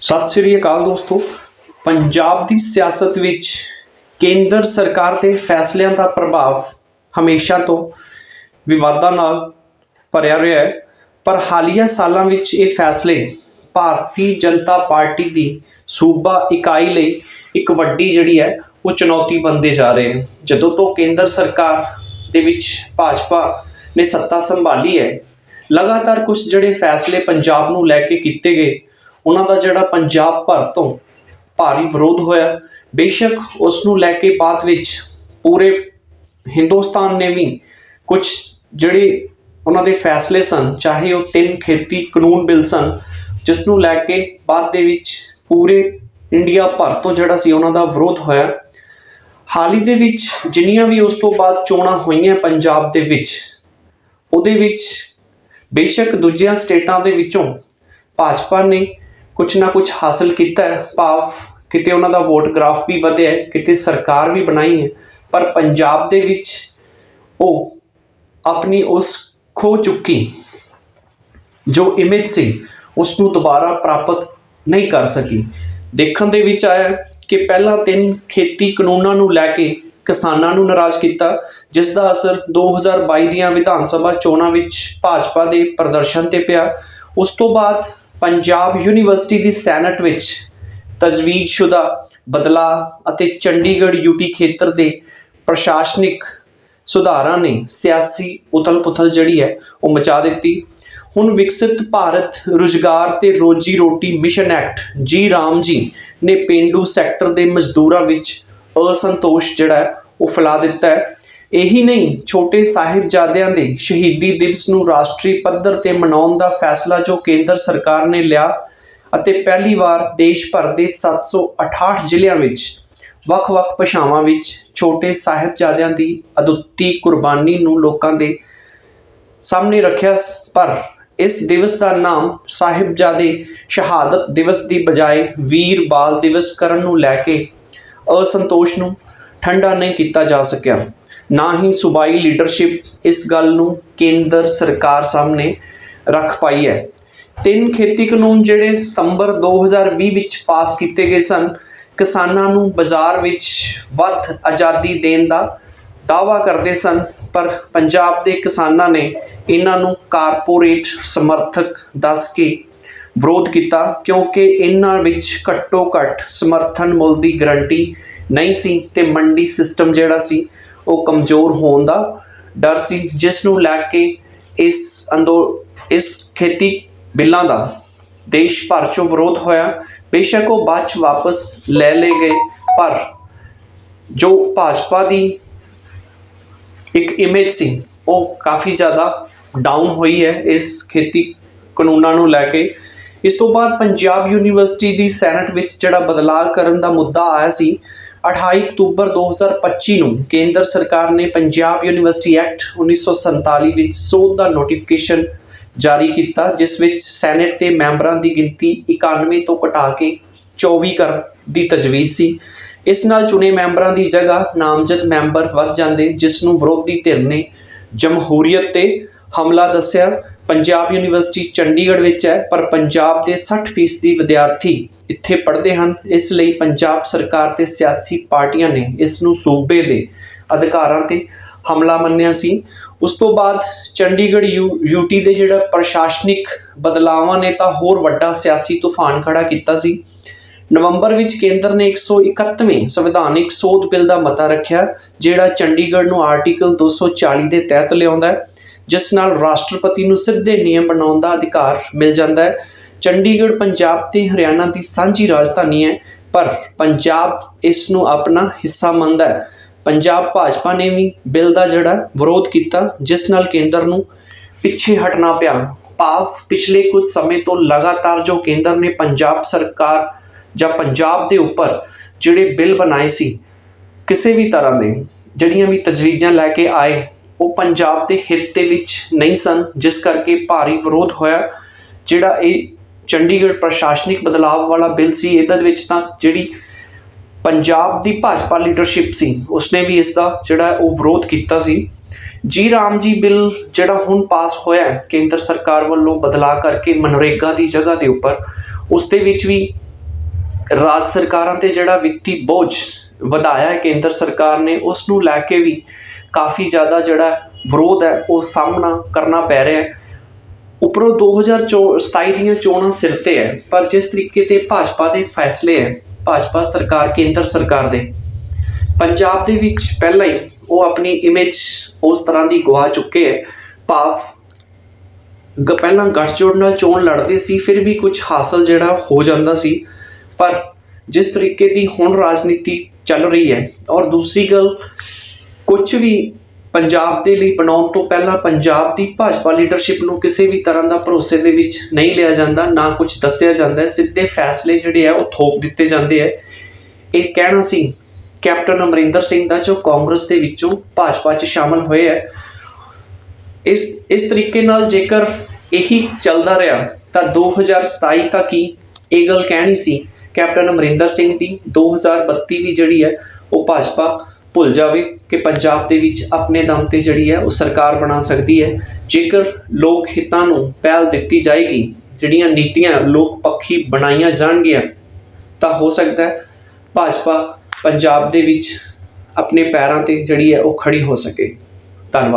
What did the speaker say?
ਸਤਿ ਸ੍ਰੀ ਅਕਾਲ ਦੋਸਤੋ। ਪੰਜਾਬ ਦੀ ਸਿਆਸਤ ਵਿੱਚ ਕੇਂਦਰ ਸਰਕਾਰ ਦੇ ਫੈਸਲਿਆਂ ਦਾ ਪ੍ਰਭਾਵ ਹਮੇਸ਼ਾ ਤੋਂ ਵਿਵਾਦਾਂ ਨਾਲ ਭਰਿਆ ਰਿਹਾ ਹੈ। ਪਰ ਹਾਲੀਆ ਸਾਲਾਂ ਵਿੱਚ ਇਹ ਫੈਸਲੇ ਭਾਰਤੀ ਜਨਤਾ ਪਾਰਟੀ ਦੀ ਸੂਬਾ ਇਕਾਈ ਲਈ ਇੱਕ ਵੱਡੀ ਜਿਹੜੀ ਹੈ, ਉਹ ਚੁਣੌਤੀ ਬਣਦੇ ਜਾ ਰਹੇ ਹਨ। ਜਦੋਂ ਤੋਂ ਕੇਂਦਰ ਸਰਕਾਰ ਦੇ ਵਿੱਚ ਭਾਜਪਾ ਨੇ ਸੱਤਾ ਸੰਭਾਲੀ ਹੈ, ਲਗਾਤਾਰ ਕੁਝ ਜਿਹੜੇ ਫੈਸਲੇ ਪੰਜਾਬ ਨੂੰ ਲੈ ਕੇ ਕੀਤੇ ਗਏ ਉਹਨਾਂ ਦਾ ਜਿਹੜਾ ਪੰਜਾਬ ਭਰ ਤੋਂ ਭਾਰੀ ਵਿਰੋਧ ਹੋਇਆ। ਬੇਸ਼ੱਕ ਉਸ ਨੂੰ ਲੈ ਕੇ ਬਾਅਦ ਵਿੱਚ ਪੂਰੇ ਹਿੰਦੁਸਤਾਨ ਨੇ ਵੀ ਕੁਝ ਜਿਹੜੇ ਉਹਨਾਂ ਦੇ ਫੈਸਲੇ ਸਨ, ਚਾਹੇ ਉਹ ਤਿੰਨ ਖੇਤੀ ਕਾਨੂੰਨ ਬਿੱਲ ਸਨ ਜਿਸ ਨੂੰ ਲੈ ਕੇ ਬਾਅਦ ਦੇ ਵਿੱਚ ਪੂਰੇ ਇੰਡੀਆ ਭਰ ਤੋਂ ਜਿਹੜਾ ਸੀ ਉਹਨਾਂ ਦਾ ਵਿਰੋਧ ਹੋਇਆ। ਹਾਲ ਹੀ ਦੇ ਵਿੱਚ ਜਿੰਨੀਆਂ ਵੀ ਉਸ ਤੋਂ ਬਾਅਦ ਚੋਣਾਂ ਹੋਈਆਂ ਪੰਜਾਬ ਦੇ ਵਿੱਚ, ਉਹਦੇ ਵਿੱਚ ਬੇਸ਼ੱਕ ਦੂਜੀਆਂ ਸਟੇਟਾਂ ਦੇ ਵਿੱਚੋਂ ਭਾਜਪਾ ਨੇ ਕੁਝ ਨਾ ਕੁਝ ਹਾਸਲ ਕੀਤਾ ਹੈ, ਭਾਵ ਕਿਤੇ ਉਹਨਾਂ ਦਾ ਵੋਟ ਗ੍ਰਾਫ ਵੀ ਵਧਿਆ ਕਿਤੇ ਸਰਕਾਰ ਵੀ ਬਣਾਈ ਹੈ, ਪਰ ਪੰਜਾਬ ਦੇ ਵਿੱਚ ਉਹ ਆਪਣੀ ਉਸ ਖੋ ਚੁੱਕੀ ਜੋ ਇਮੇਜ ਸੀ, ਉਸ ਨੂੰ ਦੁਬਾਰਾ ਪ੍ਰਾਪਤ ਨਹੀਂ ਕਰ ਸਕੀ। ਦੇਖਣ ਦੇ ਵਿੱਚ ਆਇਆ ਕਿ ਪਹਿਲਾਂ ਤਿੰਨ ਖੇਤੀ ਕਾਨੂੰਨਾਂ ਨੂੰ ਲੈ ਕੇ ਕਿਸਾਨਾਂ ਨੂੰ ਨਾਰਾਜ਼ ਕੀਤਾ, ਜਿਸ ਦਾ ਅਸਰ 2022 ਦੀਆਂ ਵਿਧਾਨ ਸਭਾ ਚੋਣਾਂ ਵਿੱਚ ਭਾਜਪਾ ਦੇ ਪ੍ਰਦਰਸ਼ਨ ਤੇ ਪਿਆ। ਉਸ ਤੋਂ ਬਾਅਦ ਪੰਜਾਬ ਯੂਨੀਵਰਸਿਟੀ ਦੀ ਸੈਨੇਟ ਵਿੱਚ ਤਜਵੀਜ਼ਸ਼ੁਦਾ ਬਦਲਾਅ ਅਤੇ ਚੰਡੀਗੜ੍ਹ ਯੂਟੀ ਖੇਤਰ ਦੇ ਪ੍ਰਸ਼ਾਸਨਿਕ ਸੁਧਾਰਾਂ ਨੇ ਸਿਆਸੀ ਉਥਲ-ਪੁਥਲ ਜਿਹੜੀ ਹੈ ਉਹ ਮਚਾ ਦਿੱਤੀ। ਹੁਣ ਵਿਕਸਿਤ ਭਾਰਤ ਰੁਜ਼ਗਾਰ ਤੇ ਰੋਜੀ ਰੋਟੀ ਮਿਸ਼ਨ ਐਕਟ ਜੀ ਰਾਮ ਜੀ ਨੇ ਪਿੰਡੂ ਸੈਕਟਰ ਦੇ ਮਜ਼ਦੂਰਾਂ ਵਿੱਚ ਅਸੰਤੋਸ਼ ਜਿਹੜਾ ਉਹ ਫੈਲਾ ਦਿੱਤਾ ਹੈ। ਇਹੀ ਨਹੀਂ, ਛੋਟੇ ਸਾਹਿਬਜ਼ਾਦਿਆਂ ਦੇ ਸ਼ਹੀਦੀ ਦਿਵਸ ਨੂੰ ਰਾਸ਼ਟਰੀ ਪੱਧਰ ਤੇ ਮਨਾਉਣ ਦਾ ਫੈਸਲਾ ਜੋ ਕੇਂਦਰ ਸਰਕਾਰ ਨੇ ਲਿਆ ਅਤੇ ਪਹਿਲੀ ਵਾਰ ਦੇਸ਼ ਭਰ ਦੇ 768 ਜ਼ਿਲ੍ਹਿਆਂ ਵਿੱਚ, ਵੱਖ-ਵੱਖ ਭਾਸ਼ਾਵਾਂ ਵਿੱਚ ਛੋਟੇ ਸਾਹਿਬਜ਼ਾਦਿਆਂ ਦੀ ਅਦੁੱਤੀ ਕੁਰਬਾਨੀ ਨੂੰ ਲੋਕਾਂ ਦੇ ਸਾਹਮਣੇ ਰੱਖਿਆ ਪਰ ਇਸ ਦਿਵਸ ਦਾ ਨਾਮ ਸਾਹਿਬਜ਼ਾਦੇ ਸ਼ਹਾਦਤ ਦਿਵਸ ਦੀ ਬਜਾਏ ਵੀਰ ਬਾਲ ਦਿਵਸ ਕਰਨ ਨੂੰ ਲੈ ਕੇ ਅਸੰਤੋਸ਼ ਨੂੰ ਠੰਡਾ ਨਹੀਂ ਕੀਤਾ ਜਾ ਸਕਿਆ। ਨਾ ਹੀ ਸੂਬਾਈ ਲੀਡਰਸ਼ਿਪ ਇਸ ਗੱਲ ਨੂੰ ਕੇਂਦਰ ਸਰਕਾਰ ਸਾਹਮਣੇ ਰੱਖ ਪਾਈ ਹੈ। ਤਿੰਨ ਖੇਤੀ ਕਾਨੂੰਨ ਜਿਹੜੇ ਸਤੰਬਰ 2020 ਵਿੱਚ ਪਾਸ ਕੀਤੇ ਗਏ ਸਨ, ਕਿਸਾਨਾਂ ਨੂੰ ਬਾਜ਼ਾਰ ਵਿੱਚ ਵੱਧ ਆਜ਼ਾਦੀ ਦੇਣ ਦਾ ਦਾਅਵਾ ਕਰਦੇ ਸਨ, ਪਰ ਪੰਜਾਬ ਦੇ ਕਿਸਾਨਾਂ ਨੇ ਇਹਨਾਂ ਨੂੰ ਕਾਰਪੋਰੇਟ ਸਮਰਥਕ ਦੱਸ ਕੇ ਵਿਰੋਧ ਕੀਤਾ, ਕਿਉਂਕਿ ਇਹਨਾਂ ਵਿੱਚ ਘੱਟੋ ਘੱਟ ਸਮਰਥਨ ਮੁੱਲ ਦੀ ਗਰੰਟੀ ਨਹੀਂ ਸੀ ਤੇ ਮੰਡੀ ਸਿਸਟਮ ਜਿਹੜਾ ਸੀ ਉਹ ਕਮਜ਼ੋਰ ਹੋਣ ਦਾ ਡਰ ਸੀ, ਜਿਸ ਨੂੰ ਲੈ ਕੇ ਇਸ ਅੰਦੋ, ਇਸ ਖੇਤੀ ਬਿੱਲਾਂ ਦਾ ਦੇਸ਼ ਭਰ ਚੋਂ ਵਿਰੋਧ ਹੋਇਆ। ਬੇਸ਼ੱਕ ਉਹ ਬਾਅਦ 'ਚ ਵਾਪਸ ਲੈ ਲਏ ਗਏ, ਪਰ ਜੋ ਭਾਜਪਾ ਦੀ ਇੱਕ ਇਮੇਜ ਸੀ, ਉਹ ਕਾਫੀ ਜ਼ਿਆਦਾ ਡਾਊਨ ਹੋਈ ਹੈ ਇਸ ਖੇਤੀ ਕਾਨੂੰਨਾਂ ਨੂੰ ਲੈ ਕੇ। ਇਸ ਤੋਂ ਬਾਅਦ ਪੰਜਾਬ ਯੂਨੀਵਰਸਿਟੀ ਦੀ ਸੈਨੇਟ ਵਿੱਚ ਜਿਹੜਾ ਬਦਲਾਅ ਕਰਨ ਦਾ ਮੁੱਦਾ ਆਇਆ ਸੀ 28 ਅਕਤੂਬਰ 2025 ਨੂੰ ਕੇਂਦਰ ਸਰਕਾਰ ਨੇ ਪੰਜਾਬ ਯੂਨੀਵਰਸਿਟੀ ਐਕਟ 1947 ਵਿੱਚ ਸੋਧ ਦਾ ਨੋਟੀਫਿਕੇਸ਼ਨ ਜਾਰੀ ਕੀਤਾ, ਜਿਸ ਵਿੱਚ ਸੈਨੇਟ ਦੇ ਮੈਂਬਰਾਂ ਦੀ ਗਿਣਤੀ 91 ਤੋਂ ਘਟਾ ਕੇ 24 ਕਰਨ ਦੀ ਤਜਵੀਜ਼ ਸੀ। ਇਸ ਨਾਲ ਚੁਣੇ ਮੈਂਬਰਾਂ ਦੀ ਜਗ੍ਹਾ ਨਾਮਜ਼ਦ ਮੈਂਬਰ ਵੱਧ ਜਾਂਦੇ, ਜਿਸ ਨੂੰ ਵਿਰੋਧੀ ਧਿਰ ਨੇ ਜਮਹੂਰੀਅਤ ਤੇ ਹਮਲਾ ਦੱਸਿਆ। ਪੰਜਾਬ ਯੂਨੀਵਰਸਿਟੀ ਚੰਡੀਗੜ੍ਹ ਵਿੱਚ ਹੈ, ਪਰ ਪੰਜਾਬ ਦੇ 60% ਵਿਦਿਆਰਥੀ ਇੱਥੇ ਪੜ੍ਹਦੇ ਹਨ। ਇਸ ਲਈ ਪੰਜਾਬ ਸਰਕਾਰ ਤੇ ਸਿਆਸੀ ਪਾਰਟੀਆਂ ਨੇ ਇਸ ਨੂੰ ਸੂਬੇ ਦੇ ਅਧਿਕਾਰਾਂ ਤੇ ਹਮਲਾ ਮੰਨਿਆ ਸੀ। ਉਸ ਤੋਂ ਬਾਅਦ ਚੰਡੀਗੜ੍ਹ ਯੂ ਯੂਟੀ ਦੇ ਜਿਹੜਾ ਪ੍ਰਸ਼ਾਸਨਿਕ ਬਦਲਾਵਾਂ ਨੇ ਤਾਂ ਹੋਰ ਵੱਡਾ ਸਿਆਸੀ ਤੂਫਾਨ ਖੜਾ ਕੀਤਾ ਸੀ। ਨਵੰਬਰ ਵਿੱਚ ਕੇਂਦਰ ਨੇ 131ਵੇਂ ਸੰਵਿਧਾਨਿਕ ਸੋਧ ਬਿੱਲ ਦਾ ਮਤਾ ਰੱਖਿਆ, ਜਿਹੜਾ ਚੰਡੀਗੜ੍ਹ ਨੂੰ ਆਰਟੀਕਲ 240 ਦੇ ਤਹਿਤ ਲਿਆਉਂਦਾ ਹੈ। ਜਿਸ ਨਾਲ ਰਾਸ਼ਟਰਪਤੀ ਨੂੰ ਸਿੱਧੇ ਨਿਯਮ ਬਣਾਉਣ ਦਾ ਅਧਿਕਾਰ ਮਿਲ ਜਾਂਦਾ ਹੈ। ਚੰਡੀਗੜ੍ਹ, ਪੰਜਾਬ ਤੇ ਹਰਿਆਣਾ ਦੀ ਸਾਂਝੀ ਰਾਜਧਾਨੀ ਹੈ, ਪਰ ਪੰਜਾਬ ਇਸ ਨੂੰ ਆਪਣਾ ਹਿੱਸਾ ਮੰਨਦਾ ਹੈ। ਪੰਜਾਬ ਭਾਜਪਾ ਨੇ ਵੀ ਬਿੱਲ ਦਾ ਜਿਹੜਾ ਵਿਰੋਧ ਕੀਤਾ, ਜਿਸ ਨਾਲ ਕੇਂਦਰ ਨੂੰ ਪਿੱਛੇ ਹਟਣਾ ਪਿਆ। ਭਾਵ ਪਿਛਲੇ ਕੁਝ ਸਮੇਂ ਤੋਂ ਲਗਾਤਾਰ ਜੋ ਕੇਂਦਰ ਨੇ ਪੰਜਾਬ ਸਰਕਾਰ ਜਾਂ ਪੰਜਾਬ ਦੇ ਉੱਪਰ ਜਿਹੜੇ ਬਿੱਲ ਬਣਾਏ ਸੀ, ਕਿਸੇ ਵੀ ਤਰ੍ਹਾਂ ਦੇ, ਜਿਹੜੀਆਂ ਵੀ ਤਜਵੀਜ਼ਾਂ ਲੈ ਕੇ ਆਏ ਪੰਜਾਬ ਦੇ ਹਿੱਤ ਦੇ ਵਿੱਚ ਨਹੀਂ ਸਨ ਜਿਸ ਕਰਕੇ ਭਾਰੀ ਵਿਰੋਧ ਹੋਇਆ। ਜਿਹੜਾ ਇਹ ਚੰਡੀਗੜ੍ਹ ਪ੍ਰਸ਼ਾਸਨਿਕ ਬਦਲਾਅ ਵਾਲਾ ਬਿੱਲ ਸੀ ਇਹਦੇ ਵਿੱਚ ਤਾਂ ਜਿਹੜੀ ਪੰਜਾਬ ਦੀ ਭਾਜਪਾ ਲੀਡਰਸ਼ਿਪ ਸੀ ਉਸਨੇ ਵੀ ਇਸ ਦਾ ਜਿਹੜਾ ਉਹ ਵਿਰੋਧ ਕੀਤਾ ਸੀ। ਜੀ ਰਾਮ ਜੀ ਬਿੱਲ ਜਿਹੜਾ ਹੁਣ ਪਾਸ ਹੋਇਆ ਹੈ, ਕੇਂਦਰ ਸਰਕਾਰ ਵੱਲੋਂ ਬਦਲਾਅ ਕਰਕੇ ਮਨਰੇਗਾ ਦੀ ਜਗ੍ਹਾ ਦੇ ਉੱਪਰ ਉਸ ਦੇ ਵਿੱਚ ਵੀ ਰਾਜ ਸਰਕਾਰਾਂ ਤੇ ਜਿਹੜਾ ਵਿੱਤੀ ਬੋਝ ਵਧਾਇਆ ਹੈ ਕੇਂਦਰ ਸਰਕਾਰ ਨੇ ਉਸ ਨੂੰ ਲੈ ਕੇ ਵੀ ਕਾਫੀ ਜ਼ਿਆਦਾ ਜਿਹੜਾ ਵਿਰੋਧ ਹੈ, ਉਹ ਸਾਹਮਣਾ ਕਰਨਾ ਪੈ ਰਿਹਾ ਹੈ। ਉੱਪਰੋਂ 2027 ਦੀਆਂ ਚੋਣਾਂ ਸਿਰ ਤੇ ਹੈ, ਪਰ ਜਿਸ ਤਰੀਕੇ ਤੇ ਭਾਜਪਾ ਦੇ ਫੈਸਲੇ ਹੈ, ਭਾਜਪਾ ਸਰਕਾਰ, ਕੇਂਦਰ ਸਰਕਾਰ ਦੇ, ਪੰਜਾਬ ਦੇ ਵਿੱਚ ਪਹਿਲਾਂ ਹੀ ਉਹ ਆਪਣੀ ਇਮੇਜ ਉਸ ਤਰ੍ਹਾਂ ਦੀ ਗਵਾ ਚੁੱਕੇ ਹੈ। ਭਾਵ ਗ, ਪਹਿਲਾਂ ਗੱਠਜੋੜ ਨਾਲ ਚੋਣ ਲੜਦੇ ਸੀ, ਫਿਰ ਵੀ ਕੁਝ ਹਾਸਲ ਜਿਹੜਾ ਹੋ ਜਾਂਦਾ ਸੀ। ਪਰ ਜਿਸ ਤਰੀਕੇ ਦੀ ਹੁਣ ਰਾਜਨੀਤੀ ਚੱਲ ਰਹੀ ਹੈ, ਔਰ ਦੂਸਰੀ ਗੱਲ, ਕੁਝ ਵੀ ਪੰਜਾਬ ਦੇ ਲਈ ਬਣਾਉਣ ਤੋਂ ਪਹਿਲਾਂ ਪੰਜਾਬ ਦੀ ਭਾਜਪਾ ਲੀਡਰਸ਼ਿਪ ਨੂੰ ਕਿਸੇ ਵੀ ਤਰ੍ਹਾਂ ਦਾ ਭਰੋਸੇ ਦੇ ਵਿੱਚ ਨਹੀਂ ਲਿਆ ਜਾਂਦਾ, ਨਾ ਕੁਝ ਦੱਸਿਆ ਜਾਂਦਾ ਹੈ। ਸਿੱਧੇ ਫੈਸਲੇ ਜਿਹੜੇ ਆ ਉਹ ਥੋਪ ਦਿੱਤੇ ਜਾਂਦੇ ਆ ਇਹ ਕਹਿਣਾ ਸੀ, ਕੈਪਟਨ ਅਮਰਿੰਦਰ ਸਿੰਘ ਦਾ, ਜੋ ਕਾਂਗਰਸ ਦੇ ਵਿੱਚੋਂ ਭਾਜਪਾ 'ਚ ਸ਼ਾਮਲ ਹੋਏ ਹੈ। ਇਸ ਇਸ ਤਰੀਕੇ ਨਾਲ ਜੇਕਰ ਇਹੀ ਚੱਲਦਾ ਰਿਹਾ, ਤਾਂ 2027 ਤੱਕ ਹੀ ਇਹ ਗੱਲ ਕਹਿਣੀ ਸੀ ਕੈਪਟਨ ਅਮਰਿੰਦਰ ਸਿੰਘ ਦੀ। 2032 ਵੀ ਜਿਹੜੀ ਹੈ, ਉਹ ਭਾਜਪਾ ਭੁੱਲ ਜਾਵੇ ਕਿ ਪੰਜਾਬ ਦੇ ਵਿੱਚ ਆਪਣੇ ਦਮ ਤੇ ਜਿਹੜੀ ਹੈ ਉਹ ਸਰਕਾਰ ਬਣਾ ਸਕਦੀ ਹੈ। ਜੇਕਰ ਲੋਕ ਹਿੱਤਾਂ ਨੂੰ ਪਹਿਲ ਦਿੱਤੀ ਜਾਏਗੀ, ਜਿਹੜੀਆਂ ਨੀਤੀਆਂ ਲੋਕ ਪੱਖੀ ਬਣਾਈਆਂ ਜਾਣਗੀਆਂ, ਤਾਂ ਹੋ ਸਕਦਾ ਹੈ ਭਾਜਪਾ ਪੰਜਾਬ ਦੇ ਵਿੱਚ ਆਪਣੇ ਪੈਰਾਂ ਤੇ ਜਿਹੜੀ ਹੈ ਉਹ ਖੜੀ ਹੋ ਸਕੇ। ਧੰਨਵਾਦ।